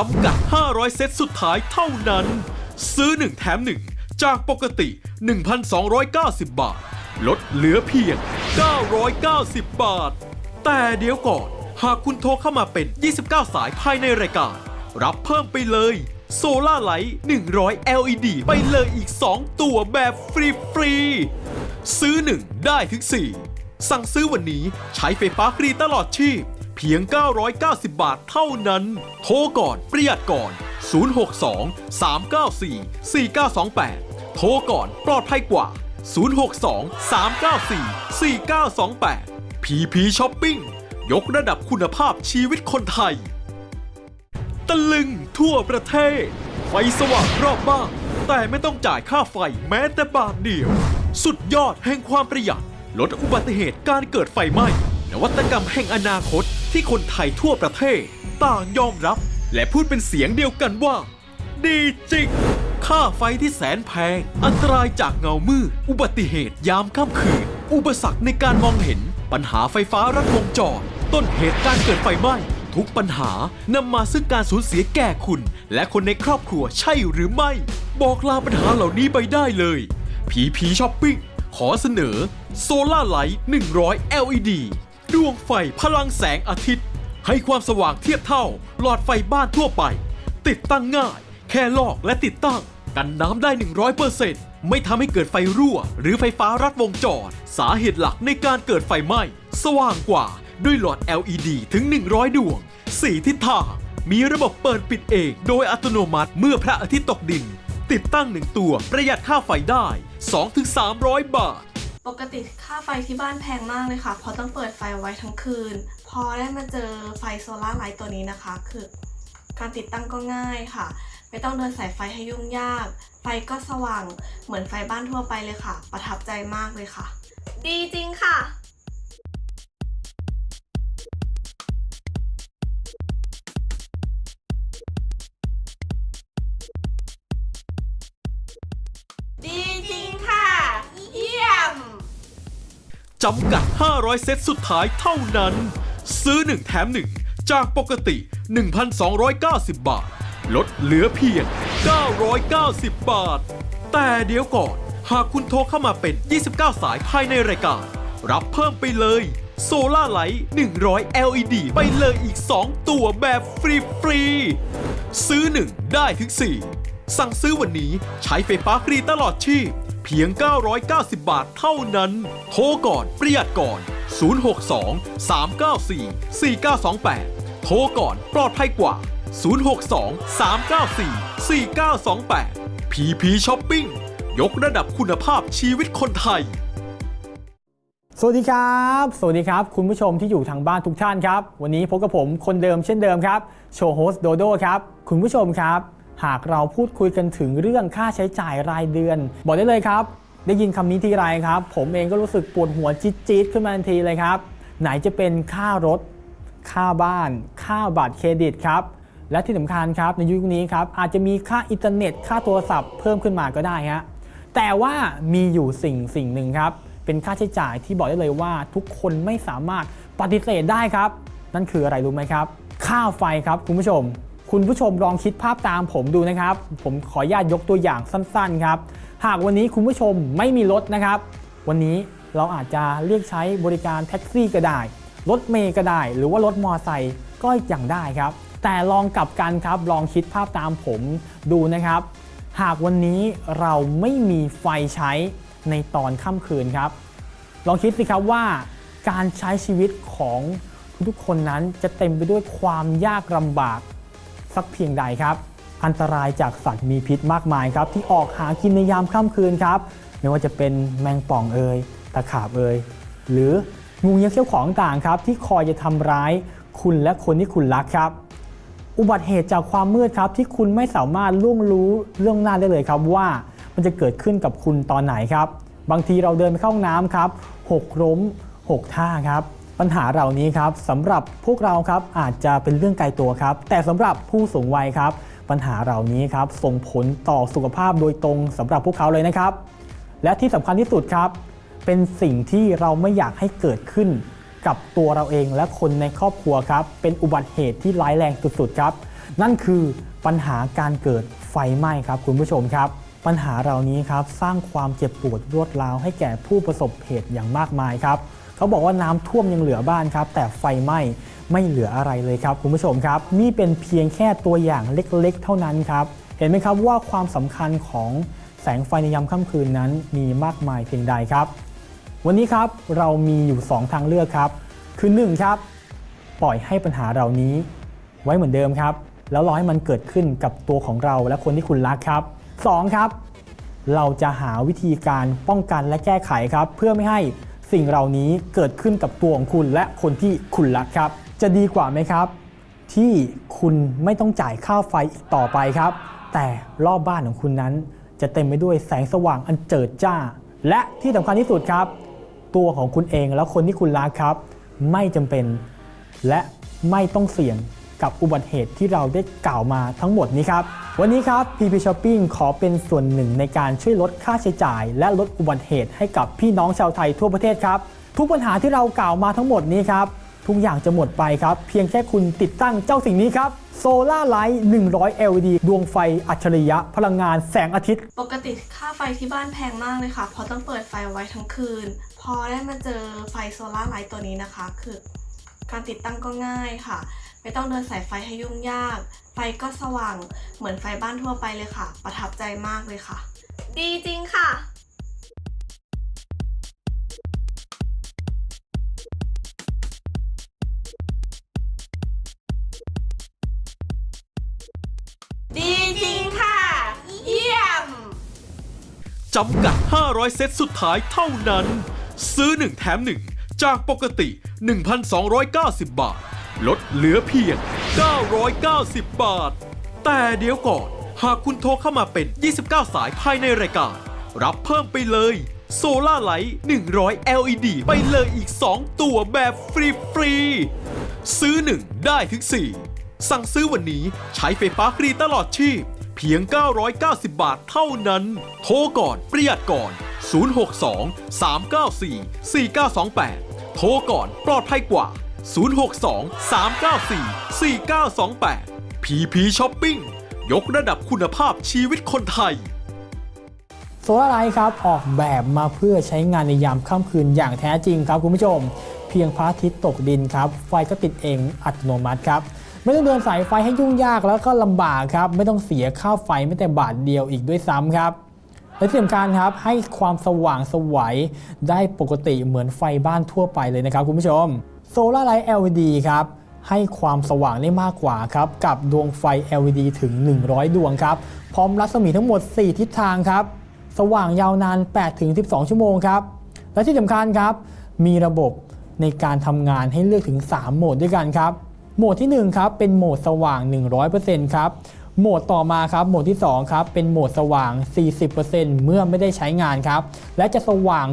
จำกัด 500 เซตสุดท้ายเท่านั้น ซื้อ 1 แถม 1 จากปกติ 1,290 บาท ลดเหลือเพียง 990 บาท แต่เดี๋ยวก่อน หากคุณโทรเข้ามาเป็น 29 สายภายในรายการ รับเพิ่มไปเลยโซล่าไลท์100 LED ไปเลยอีก 2 ตัวแบบฟรีๆซื้อ 1 ได้ถึง 4 สั่งซื้อวันนี้ใช้ไฟฟ้าฟรีตลอดชีพ เพียง 990 บาทเท่านั้น โทรก่อนประหยัดก่อน 062 394 4928 โทรก่อนปลอดภัยกว่า 062 394 4928 PP Shopping ยกระดับคุณภาพชีวิตคนไทย ตะลึงทั่วประเทศ ไฟสว่างรอบบ้านแต่ไม่ต้องจ่ายค่าไฟแม้แต่บาทเดียว สุดยอดแห่งความประหยัด ลดอุบัติเหตุการเกิดไฟไหม้ นวัตกรรมแห่งอนาคตที่คนไทยทั่วประเทศ ต่างยอมรับ และพูดเป็นเสียงเดียวกันว่า ดีจริง ค่าไฟที่แสนแพง อันตรายจากเงามืดอุบัติเหตุยามค่ำคืน อุปสรรคในการมองเห็น ปัญหาไฟฟ้ารัดวงจร ต้นเหตุการเกิดไฟไหม้ ทุกปัญหานำมาซึ่งการสูญเสียแก่คุณ และคนในครอบครัวใช่หรือไม่ บอกลาปัญหาเหล่านี้ไปได้เลยพีพีช้อปปิ้งขอเสนอโซล่าไลท์100 LED ดวงไฟพลังแสงอาทิตย์ ให้ความสว่างเทียบเท่า หลอดไฟบ้านทั่วไป ติดตั้งง่าย แค่ลอกและติดตั้ง กันน้ำได้ 100%ไม่ทำให้เกิดไฟรั่ว หรือไฟฟ้ารัดวงจร สาเหตุหลักในการเกิดไฟไหม้ สว่างกว่าด้วยหลอด LED ถึง 100 ดวง 4 ทิศทาง มีระบบเปิดปิดเองโดยอัตโนมัติเมื่อพระอาทิตย์ตกดิน ติดตั้ง 1 ตัวประหยัดค่าไฟได้ 2-300 บาท ปกติค่าไฟที่บ้านแพงมากเลยค่ะ เพราะต้องเปิดไฟไว้ทั้งคืน พอได้มาเจอไฟโซลาร์ไลท์ตัวนี้นะคะ คือการติดตั้งก็ง่ายค่ะ ไม่ต้องเดินสายไฟให้ยุ่งยาก ไฟก็สว่างเหมือนไฟบ้านทั่วไปเลยค่ะ ประทับใจมากเลยค่ะ ดีจริงค่ะ จำกัด 500 เซตสุดท้ายเท่านั้น ซื้อ 1 แถม 1 จากปกติ 1,290 บาท ลดเหลือเพียง 990 บาท แต่เดี๋ยวก่อน หากคุณโทรเข้ามาเป็น 29 สายภายในรายการ รับเพิ่มไปเลยโซล่าไลท์100 LED ไปเลยอีก 2 ตัวแบบฟรีๆซื้อ 1 ได้ถึง 4 สั่งซื้อวันนี้ใช้ไฟฟ้าฟรีตลอดชีพ พียง 990 บาทเท่านั้น โทรก่อนประหยัดก่อน 062 394 4928 โทรก่อนปลอดภัยกว่า 062 394 4928 PP Shopping ยกระดับคุณภาพชีวิตคนไทย สวัสดีครับ สวัสดีครับ คุณผู้ชมที่อยู่ทางบ้านทุกท่านครับ วันนี้พบกับผมคนเดิมเช่นเดิมครับ โชว์โฮสต์โดโดครับ คุณผู้ชมครับ หากเราพูดคุยกันถึงเรื่องค่าใช้จ่ายรายเดือน บอกได้เลยครับ ได้ยินคำนี้ทีไรครับ ผมเองก็รู้สึกปวดหัวจี๊ดๆขึ้นมาทันทีเลยครับ ไหนจะเป็นค่ารถ ค่าบ้าน ค่าบัตรเครดิตครับ และที่สำคัญครับในยุคนี้ครับอาจจะมีค่าอินเทอร์เน็ต ค่าโทรศัพท์เพิ่มขึ้นมาก็ได้ฮะแต่ว่ามีอยู่สิ่งสิ่งหนึ่งครับเป็นค่าใช้จ่ายที่บอกได้เลยว่าทุกคนไม่สามารถปฏิเสธได้ครับ นั่นคืออะไรรู้ไหมครับ ค่าไฟครับคุณผู้ชม คุณผู้ชมลองคิดภาพตามผมดูนะครับ ผมขออนุญาตยกตัวอย่างสั้นๆครับ หากวันนี้คุณผู้ชมไม่มีรถนะครับ วันนี้เราอาจจะเรียกใช้บริการแท็กซี่ก็ได้ รถเมย์ก็ได้ หรือว่ารถมอไซค์ก็อย่างได้ครับ แต่ลองกลับกันครับ ลองคิดภาพตามผมดูนะครับ หากวันนี้เราไม่มีไฟใช้ในตอนค่ำคืนครับ ลองคิดสิครับว่าการใช้ชีวิตของทุกๆคนนั้นจะเต็มไปด้วยความยากลำบาก สักเพียงใดครับ อันตรายจากสัตว์มีพิษมากมายครับ ที่ออกหากินในยามค่ำคืนครับ ไม่ว่าจะเป็นแมงป่องเอ่ยตะขาบเอ่ยหรืองูเงี้ยวเขี้ยวของต่างครับ ที่คอยจะทำร้ายคุณและคนที่คุณรักครับ อุบัติเหตุจากความมืดครับที่คุณไม่สามารถล่วงรู้เรื่องหน้าได้เลยครับว่ามันจะเกิดขึ้นกับคุณตอนไหนครับ บางทีเราเดินไปเข้าห้องน้ำครับหกล้มหกท่าครับ ปัญหาเหล่านี้ครับสำหรับพวกเราครับอาจจะเป็นเรื่องไกลตัวครับ แต่สำหรับผู้สูงวัยครับ ปัญหาเหล่านี้ครับส่งผลต่อสุขภาพโดยตรงสำหรับพวกเขาเลยนะครับ และที่สำคัญที่สุดครับ เป็นสิ่งที่เราไม่อยากให้เกิดขึ้น กับตัวเราเองและคนในครอบครัวครับ เป็นอุบัติเหตุที่ร้ายแรงสุดๆครับ นั่นคือปัญหาการเกิดไฟไหม้ครับคุณผู้ชมครับปัญหาเหล่านี้ครับสร้างความเจ็บปวดรวดร้าวให้แก่ผู้ประสบเหตุอย่างมากมายครับ เขาบอกว่าน้ำท่วมยังเหลือบ้านครับ แต่ไฟไหม้ไม่เหลืออะไรเลยครับคุณผู้ชมครับ นี่เป็นเพียงแค่ตัวอย่างเล็กๆ เท่านั้นครับ เห็นไหมครับว่าความสำคัญของแสงไฟในยามค่ำคืนนั้นมีมากมายเพียงใดครับ วันนี้ครับเรามีอยู่ 2 ทางเลือกครับ คือ 1 ครับ ปล่อยให้ปัญหาเหล่านี้ ไว้เหมือนเดิมครับ แล้วรอให้มันเกิดขึ้นกับตัวของเราและคนที่คุณรักครับ 2 ครับ เราจะหาวิธีการป้องกันและแก้ไขครับ เพื่อไม่ให้ สิ่งเหล่านี้เกิดขึ้นกับตัวของคุณและคนที่คุณรักครับ จะดีกว่าไหมครับ ที่คุณไม่ต้องจ่ายค่าไฟอีกต่อไปครับ แต่รอบบ้านของคุณนั้น จะเต็มไปด้วยแสงสว่างอันเจิดจ้า และที่สำคัญที่สุดครับ ตัวของคุณเองและคนที่คุณรักครับ ไม่จำเป็น และไม่ต้องเสี่ยง กับอุบัติเหตุที่เราได้กล่าวมาทั้งหมดนี้ครับ วันนี้ครับ PP Shopping ขอเป็นส่วนหนึ่งในการช่วยลดค่าใช้จ่าย และลดอุบัติเหตุให้กับพี่น้องชาวไทยทั่วประเทศครับ ทุกปัญหาที่เรากล่าวมาทั้งหมดนี้ครับทุกอย่างจะหมดไปครับ เพียงแค่คุณติดตั้งเจ้าสิ่งนี้ครับ Solar Light 100 LED ดวงไฟอัจฉริยะ พลังงานแสงอาทิตย์ ปกติค่าไฟที่บ้านแพงมากเลยค่ะ เพราะต้องเปิดไฟไว้ทั้งคืน พอได้มาเจอไฟโซล่าไลท์ตัวนี้นะคะ คือการติดตั้งก็ง่ายค่ะ ไม่ต้องเดินสายไฟให้ยุ่งยาก ไฟก็สว่างเหมือนไฟบ้านทั่วไปเลยค่ะ ประทับใจมากเลยค่ะ ดีจริงค่ะดีจริงค่ะ เยี่ยม จำกัด 500 เซตสุดท้ายเท่านั้น ซื้อ 1 แถม 1 จากปกติ 1,290 บาท ลดเหลือเพียง 990 บาท แต่เดี๋ยวก่อน หากคุณโทรเข้ามาเป็น 29 สายภายในรายการ รับเพิ่มไปเลยโซล่าไลท์100 LED ไปเลยอีก 2 ตัวแบบฟรีๆ ซื้อ 1 ได้ถึง 4 สั่งซื้อวันนี้ใช้ไฟฟ้าฟรีตลอดชีพ เพียง 990 บาทเท่านั้น โทรก่อนประหยัดก่อน 062 394 4928 โทรก่อนปลอดภัยกว่า 062 394 4928 PP Shopping ยกระดับคุณภาพชีวิตคนไทยโซลาร์ไลท์ครับ ออกแบบมาเพื่อใช้งานในยามค่ำคืนอย่างแท้จริงครับคุณผู้ชม เพียงพระอาทิตย์ตกดินครับ ไฟก็ติดเองอัตโนมัติครับไม่ต้องเดินสายไฟให้ยุ่งยากแล้วก็ลำบากครับ ไม่ต้องเสียค่าไฟไม่แต่บาทเดียวอีกด้วยซ้ำครับ และที่สำคัญครับให้ความสว่างสวัยได้ปกติเหมือนไฟบ้านทั่วไปเลยนะครับคุณผู้ชม โซลาร์ไลท์ LED ครับให้ความสว่างได้มากกว่าครับกับดวงไฟ LED ถึง 100 ดวงครับพร้อมรัศมีทั้งหมด 4 ทิศทางครับสว่างยาวนาน 8-12 ชั่วโมงครับและที่สำคัญครับมีระบบในการทำงานให้เลือกถึง 3 โหมดด้วยกันครับโหมดที่1ครับเป็นโหมดสว่าง 100%ครับ โหมดต่อมาครับโหมดที่2ครับเป็นโหมดสว่าง 40%เมื่อไม่ได้ใช้งานครับและจะสว่าง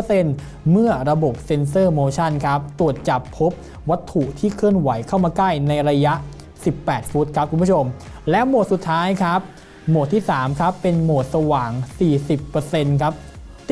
100%เมื่อระบบเซ็นเซอร์โมชันครับตรวจจับพบวัตถุที่เคลื่อนไหวเข้ามาใกล้ในระยะ 18 ฟุตครับคุณผู้ชม และโหมดสุดท้ายครับโหมดที่ 3 ครับ เป็นโหมดสว่าง 40%ครับ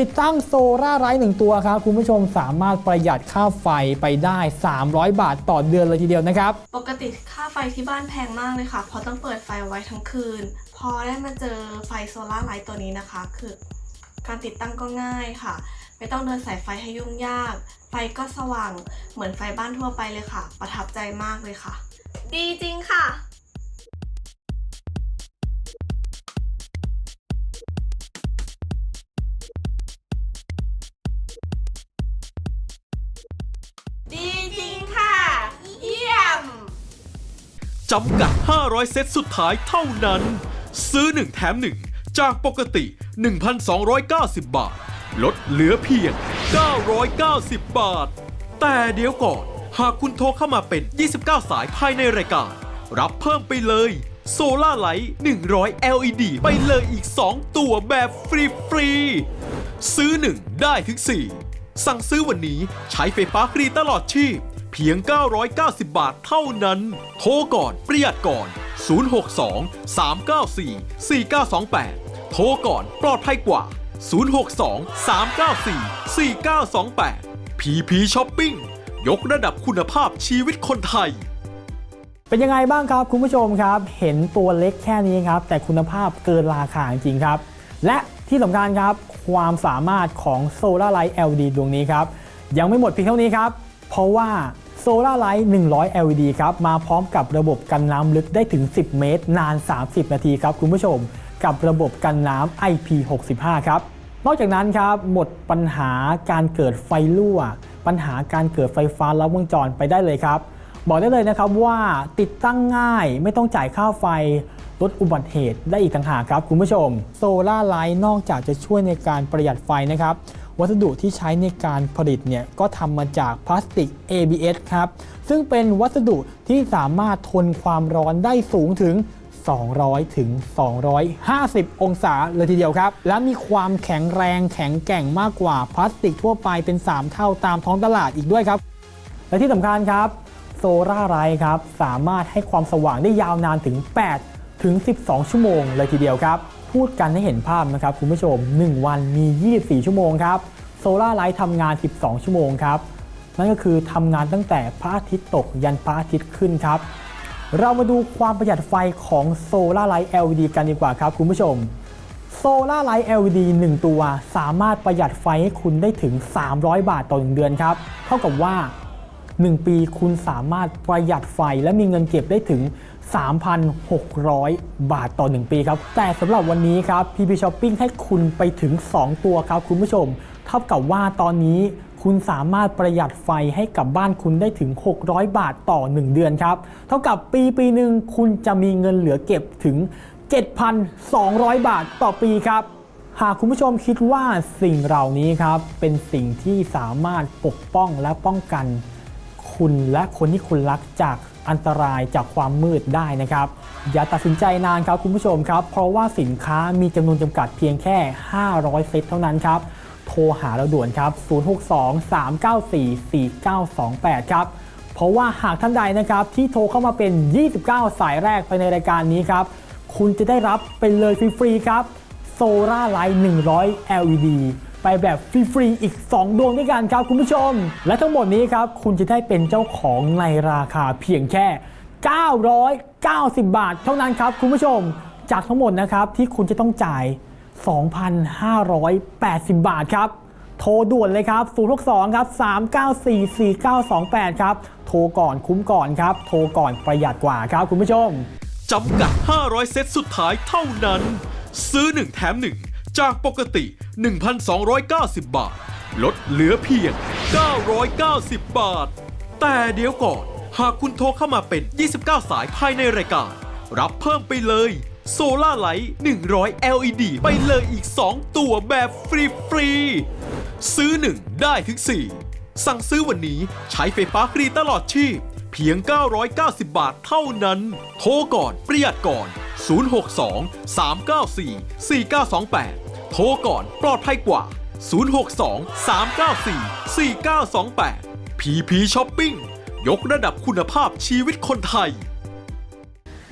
ติดตั้งโซล่าร์ไลท์หนึ่งตัวครับ คุณผู้ชมสามารถประหยัดค่าไฟไปได้ 300 บาทต่อเดือนเลยทีเดียวนะครับ ปกติค่าไฟที่บ้านแพงมากเลยค่ะ เพราะต้องเปิดไฟไว้ทั้งคืน พอได้มาเจอไฟโซลาร์ไลท์ตัวนี้นะคะ คือ การติดตั้งก็ง่ายค่ะ ไม่ต้องเดินสายไฟให้ยุ่งยาก ไฟก็สว่างเหมือนไฟบ้านทั่วไปเลยค่ะ ประทับใจมากเลยค่ะ ดีจริงค่ะ จำกัด 500 เซตสุดท้ายเท่านั้น ซื้อ 1 แถม 1 จากปกติ 1,290 บาท ลดเหลือเพียง 990 บาท แต่เดี๋ยวก่อน หากคุณโทรเข้ามาเป็น 29 สายภายในรายการ รับเพิ่มไปเลยโซล่าไลท์100 LED ไปเลยอีก 2 ตัวแบบฟรีๆ ซื้อ 1 ได้ถึง 4 สั่งซื้อวันนี้ใช้ไฟฟ้าฟรีตลอดชีพ เพียง 990 บาทเท่านั้น โทรก่อนประหยัดก่อน 062 394 4928 โทรก่อนปลอดภัยกว่า 062 394 4928 PP Shopping ยกระดับคุณภาพชีวิตคนไทย เป็นยังไงบ้างครับคุณผู้ชมครับ เห็นตัวเล็กแค่นี้ครับ แต่คุณภาพเกินราคาจริงครับ และที่สำคัญครับ ความสามารถของ Solar Light LED ดวงนี้ครับ ยังไม่หมดเพียงเท่านี้ครับ เพราะว่า Solar Light 100 LED ครับมาพร้อมกับระบบกันน้ำลึกได้ถึง 10 เมตร นาน 30 นาทีครับคุณผู้ชม กับระบบกันน้ำ IP65 ครับนอกจากนั้นครับหมดปัญหาการเกิดไฟรั่ว ปัญหาการเกิดไฟฟ้าลัดวงจรไปได้เลยครับ บอกได้เลยนะครับว่าติดตั้งง่ายไม่ต้องจ่ายค่าไฟลดอุบัติเหตุได้อีกต่างหากครับคุณผู้ชมโซลาร์ไลท์นอกจากจะช่วยในการประหยัดไฟนะครับ วัสดุที่ใช้ในการผลิตเนี่ยก็ทำมาจากพลาสติก ABS ครับ ซึ่งเป็นวัสดุที่สามารถทนความร้อนได้สูงถึง 200 ถึง 250 องศาเลยทีเดียวครับ และมีความแข็งแรงแข็งแกร่งมากกว่าพลาสติกทั่วไปเป็น 3 เท่าตามท้องตลาดอีกด้วยครับ และที่สำคัญครับโซล่าไรครับสามารถให้ความสว่างได้ยาวนานถึง 8 ถึง 12 ชั่วโมงเลยทีเดียวครับ พูดกันให้เห็นภาพนะครับคุณผู้ชม 1 วันมี 24 ชั่วโมงครับโซล่าไลท์ทำงาน 12 ชั่วโมงครับนั่นก็คือทำงานตั้งแต่พระอาทิตย์ตกยันพระอาทิตย์ขึ้นครับ เรามาดูความประหยัดไฟของโซลาร์ไลท์ LED กันดีกว่าครับคุณผู้ชมโซลาร์ไลท์ LED 1 ตัว สามารถประหยัดไฟให้คุณได้ถึง 300 บาทต่อ1เดือนครับเท่ากับว่า 1 ปีคุณสามารถประหยัดไฟและมีเงินเก็บได้ถึง 3,600 บาทต่อ 1 ปีครับ แต่สำหรับวันนี้ครับ PP Shopping ให้คุณไปถึง 2 ตัวครับคุณผู้ชม เท่ากับว่าตอนนี้คุณสามารถประหยัดไฟให้กับบ้านคุณได้ถึง 600 บาทต่อ 1 เดือนครับ เท่ากับปีปีหนึ่งคุณจะมีเงินเหลือเก็บถึง 7,200 บาทต่อปีครับ หากคุณผู้ชมคิดว่าสิ่งเหล่านี้ครับ เป็นสิ่งที่สามารถปกป้องและป้องกัน คุณและคนที่คุณรักจากอันตรายจากความมืดได้นะครับ อย่าตัดสินใจนานครับคุณผู้ชมครับ เพราะว่าสินค้ามีจำนวนจำกัดเพียงแค่ 500 เซตเท่านั้นครับ โทรหาเราด่วนครับ 062-394-4928 ครับ เพราะว่าหากท่านใดนะครับที่โทรเข้ามาเป็น 29 สายแรกไปในรายการนี้ครับ คุณจะได้รับเป็นเลยฟรีๆครับโซล่าไลท์100 LED ไปแบบฟรีๆอีก 2 ดวงด้วยกันครับคุณผู้ชม และทั้งหมดนี้ครับคุณจะได้เป็นเจ้าของในราคาเพียงแค่ 990 บาท เท่านั้นครับคุณผู้ชม จากทั้งหมดนะครับที่คุณจะต้องจ่าย 2,580 บาทครับโทรด่วนเลยครับ 062 ครับ 3944928 ครับ โทรก่อนคุ้มก่อนครับ โทรก่อนประหยัดกว่าครับคุณผู้ชม จำกัด 500 เซตสุดท้ายเท่านั้น ซื้อ 1 แถม 1 จากปกติ 1,290 บาท ลดเหลือเพียง 990 บาท แต่เดี๋ยวก่อน หากคุณโทรเข้ามาเป็น 29 สายภายในรายการ รับเพิ่มไปเลยโซล่าไลท์100 LED ไปเลยอีก 2 ตัวแบบฟรีๆ ซื้อ 1 ได้ถึง 4 สั่งซื้อวันนี้ใช้ไฟฟ้าฟรีตลอดชีพ เพียง 990 บาทเท่านั้น โทรก่อน ประหยัดก่อน 062 394 4928 โทรก่อนปลอดภัยกว่า 062 394 4928 PP Shopping ยกระดับคุณภาพชีวิตคนไทย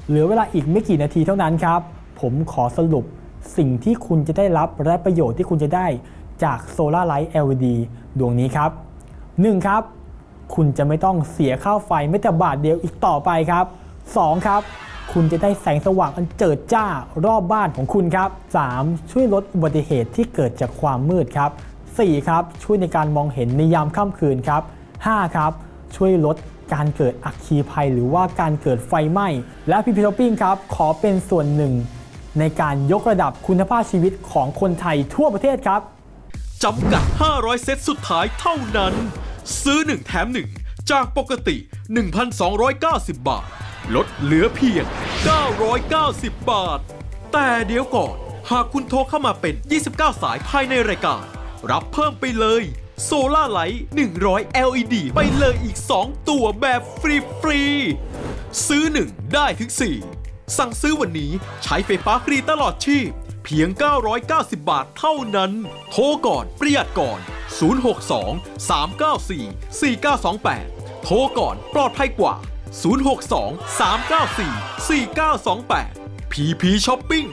เหลือเวลาอีกไม่กี่นาทีเท่านั้นครับ ผมขอสรุปสิ่งที่คุณจะได้รับและประโยชน์ที่คุณจะได้จาก Solar Light LED ดวงนี้ครับ 1. ครับ คุณจะไม่ต้องเสียค่าไฟไม่แต่บาทเดียวอีกต่อไปครับ 2. ครับ คุณจะได้แสงสว่างอันเจิดจ้ารอบบ้านของคุณครับ 3. ช่วยลดอุบัติเหตุที่เกิดจากความมืดครับ 4. ครับช่วยในการมองเห็นในยามค่ำคืนครับ 5. ครับช่วยลดการเกิดอัคคีภัย หรือว่าการเกิดไฟไหม้ และพีพีช้อปปิ้งครับขอเป็นส่วนหนึ่ง ในการยกระดับคุณภาพชีวิตของคนไทยทั่วประเทศครับจำกัด 500 เซตสุดท้ายเท่านั้น ซื้อ 1 แถม 1 จากปกติ 1,290 บาท ลดเหลือเพียง 990 บาท แต่เดี๋ยวก่อน หากคุณโทรเข้ามาเป็น 29 สายภายในรายการ รับเพิ่มไปเลยโซล่าไลท์100 LED ไปเลยอีก 2 ตัวแบบฟรีๆซื้อ 1 ได้ถึง 4 สั่งซื้อวันนี้ใช้ไฟฟ้าฟรีตลอดชีพ เพียง 990 บาทเท่านั้น โทรก่อนประหยัดก่อน 062 394 4928 โทรก่อนปลอดภัยกว่า 062 394 4928 PP Shopping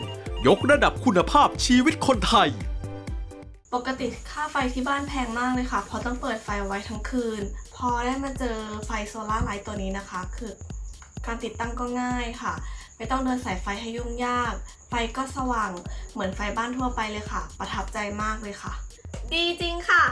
ยกระดับคุณภาพชีวิตคนไทย ปกติค่าไฟที่บ้านแพงมากเลยค่ะ เพราะต้องเปิดไฟเอาไว้ทั้งคืน พอได้มาเจอไฟโซลาร์ไลท์ตัวนี้นะคะ คือการติดตั้งก็ง่ายค่ะ ไม่ต้องเดินสายไฟให้ยุ่งยาก ไฟก็สว่างเหมือนไฟบ้านทั่วไปเลยค่ะ ประทับใจมากเลยค่ะ ดีจริงค่ะ